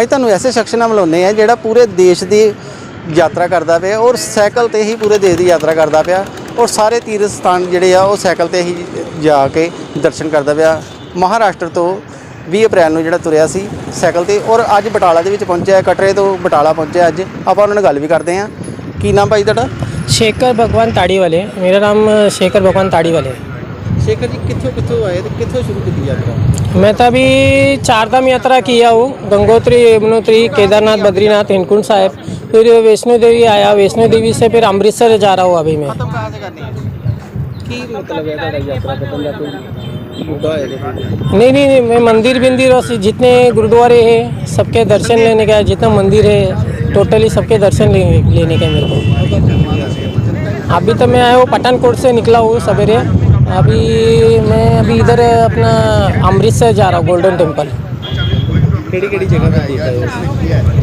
ਅੱਜ ਤੁਹਾਨੂੰ ਐਸੇ ਸ਼ਖਸ ਨਾਲ ਮਿਲਾਉਂਦੇ ਆ ਜਿਹੜਾ ਪੂਰੇ ਦੇਸ਼ ਦੀ ਯਾਤਰਾ ਕਰਦਾ ਪਿਆ ਔਰ ਸਾਈਕਲ ਤੇ ਹੀ ਪੂਰੇ ਦੇਸ਼ ਦੀ ਯਾਤਰਾ ਕਰਦਾ ਪਿਆ ਔਰ ਸਾਰੇ ਤੀਰਥ ਸਥਾਨ ਜਿਹੜੇ ਆ ਉਹ ਸਾਈਕਲ ਤੇ ਹੀ ਜਾ ਕੇ ਦਰਸ਼ਨ ਕਰਦਾ ਪਿਆ। ਮਹਾਰਾਸ਼ਟਰ ਤੋਂ 20 ਅਪ੍ਰੈਲ ਨੂੰ ਜਿਹੜਾ ਤੁਰਿਆ ਸੀ ਸਾਈਕਲ ਤੇ ਔਰ ਅੱਜ ਬਟਾਲਾ ਦੇ ਵਿੱਚ ਪਹੁੰਚਿਆ ਕਟਰੇ ਤੋਂ ਬਟਾਲਾ ਪਹੁੰਚਿਆ ਅੱਜ। ਆਪਾਂ ਉਹਨਾਂ ਨਾਲ ਗੱਲ ਵੀ ਕਰਦੇ ਹਾਂ। ਕੀ ਨਾਮ ਭਾਈ ਤੁਹਾਡਾ? ਸ਼ੇਖਰ ਭਗਵਾਨ ਤਾੜੀ ਵਾਲੇ ਮੇਰਾ ਨਾਮ ਸ਼ੇਖਰ ਭਗਵਾਨ ਤਾੜੀ ਵਾਲੇ शेखर जी कितों कितों आए थे कितों शुरू की यात्रा? मैं तो अभी चारधाम यात्रा किया हूँ। गंगोत्री यमुनोत्री केदारनाथ बद्रीनाथ हेमकुंड साहेब फिर वैष्णो देवी आया। वैष्णो देवी से फिर अमृतसर जा रहा हूँ अभी मैं। मतलब मतलब नहीं नहीं नहीं मैं मंदिर बिंदिर और जितने गुरुद्वारे हैं सबके दर्शन लेने का जितना मंदिर है टोटली सबके दर्शन लेने का मेरे को। अभी तो मैं आया हूँ पठानकोट से निकला हूँ सवेरे अभी मैं अभी इधर अपना अमृतसर जा रहा हूँ गोल्डन टेंपल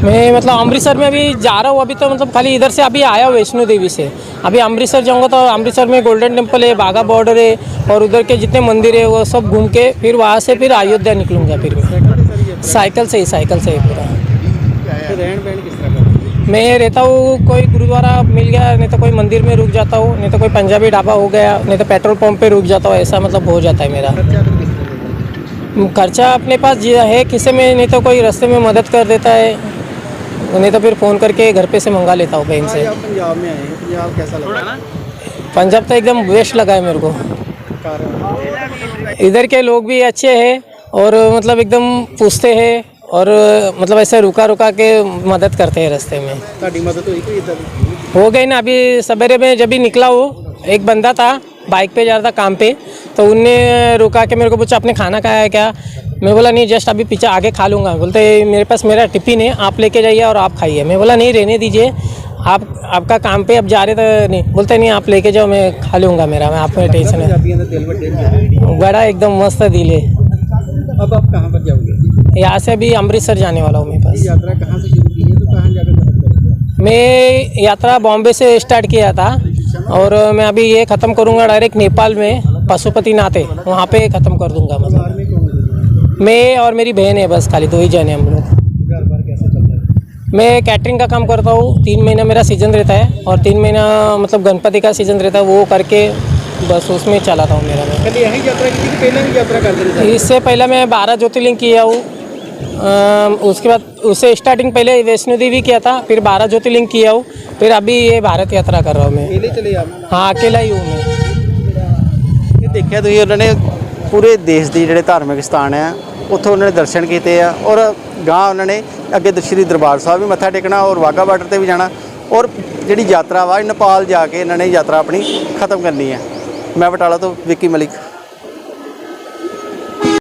मैं मतलब अमृतसर में अभी जा रहा हूँ अभी तो मतलब खाली इधर से अभी आया हूँ वैष्णो देवी से। अभी अमृतसर जाऊँगा तो अमृतसर में गोल्डन टेंपल है बाघा बॉर्डर है और उधर के जितने मंदिर है वो सब घूम के फिर वहाँ से फिर अयोध्या निकलूँगा फिर साइकिल से ही साइकिल से ही पूरा। मैं रहता हूँ कोई गुरुद्वारा मिल गया नहीं तो कोई मंदिर में रुक जाता हूँ नहीं तो कोई पंजाबी ढाबा हो गया नहीं तो पेट्रोल पंप पे रुक जाता हूँ ऐसा मतलब हो जाता है मेरा। खर्चा अपने पास जी है किसी में नहीं तो कोई रास्ते में मदद कर देता है नहीं तो फिर फ़ोन करके घर पे से मंगा लेता हूँ बहन से। पंजाब में आए पंजाब कैसा लगा? पंजाब तो एकदम वेस्ट लगा है मेरे को। इधर के लोग भी अच्छे हैं और मतलब एकदम पूछते हैं और मतलब ऐसे रुका रुका के मदद करते हैं रास्ते में ਤੁਹਾਡੀ ਮਦਦ ਹੋਈ ਕੋਈ ਇਦਾਂ ਦੀ हो गई ना अभी सवेरे में जब भी निकला हूँ एक बंदा था बाइक पे जा रहा था काम पे तो उनने रुका के मेरे को पूछा आपने खाना खाया है क्या मैं बोला नहीं जस्ट अभी पीछे आगे खा लूँगा बोलते मेरे पास मेरा टिफिन है आप लेके जाइए और आप खाइए मैं बोला नहीं रहने दीजिए आप आपका काम पे अब जा रहे तो नहीं बोलते नहीं आप लेके जाओ मैं खा लूँगा मेरा मैं आपको टेंशन है ਪੰਜਾਬੀਆਂ ਦਾ ਦਿਲ ਵੱਡੇ ਹੁੰਦੇ ਨੇ। बड़ा एकदम मस्त दिल है अब आप कहाँ पर जाओगे यहाँ से अभी अमृतसर जाने वाला हूँ मेरे पास यात्रा कहाँ से शुरू की है? तो कहाँ जाकर मैं यात्रा बॉम्बे से स्टार्ट किया था और मैं अभी ये ख़त्म करूँगा डायरेक्ट नेपाल में पशुपतिनाथ है वहाँ पे ख़त्म कर दूँगा मतलब में और मेरी बहन है बस खाली दो ही जने हम लोग। मैं कैटरिंग का काम करता हूँ तीन महीना मेरा सीज़न रहता है और तीन महीना मतलब गणपति का सीज़न रहता है वो करके बस उसमें चलाता हूँ मेरा। मैं यात्रा की थी पहले भी यात्रा करते इससे पहले मैं बारह ज्योतिर्लिंग किया हूँ उसके बाद उससे स्टार्टिंग पहले वैष्णो देवी किया था फिर बारह ज्योतिर्लिंग किया हूँ फिर अभी ये भारत यात्रा कर रहा हूँ मैं पहले चले आप हाँ अकेला ही हूँ मैं ਇਹ ਦੇਖਿਆ ਤੁਸੀਂ ਉਹਨਾਂ ਨੇ ਪੂਰੇ ਦੇਸ਼ ਦੀ ਜਿਹੜੇ ਧਾਰਮਿਕ ਸਥਾਨ ਆ ਉੱਥੋਂ ਉਹਨਾਂ ਨੇ ਦਰਸ਼ਨ ਕੀਤੇ ਆ ਔਰ ਗਾਂ ਉਹਨਾਂ ਨੇ ਅੱਗੇ ਦ- ਸ਼੍ਰੀ ਦਰਬਾਰ ਸਾਹਿਬ ਵੀ ਮੱਥਾ ਟੇਕਣਾ ਔਰ ਵਾਹਗਾ ਬਾਰਡਰ ਤੇ ਵੀ ਜਾਣਾ ਔਰ ਜਿਹੜੀ ਯਾਤਰਾ ਵਾ ਇਹ ਨੇਪਾਲ ਜਾ ਕੇ ਇਹਨਾਂ ਨੇ ਯਾਤਰਾ ਆਪਣੀ ਖਤਮ ਕਰਨੀ ਹੈ ਮੈਂ ਬਟਾਲਾ ਤੋਂ ਵਿੱਕੀ ਮਲਿਕ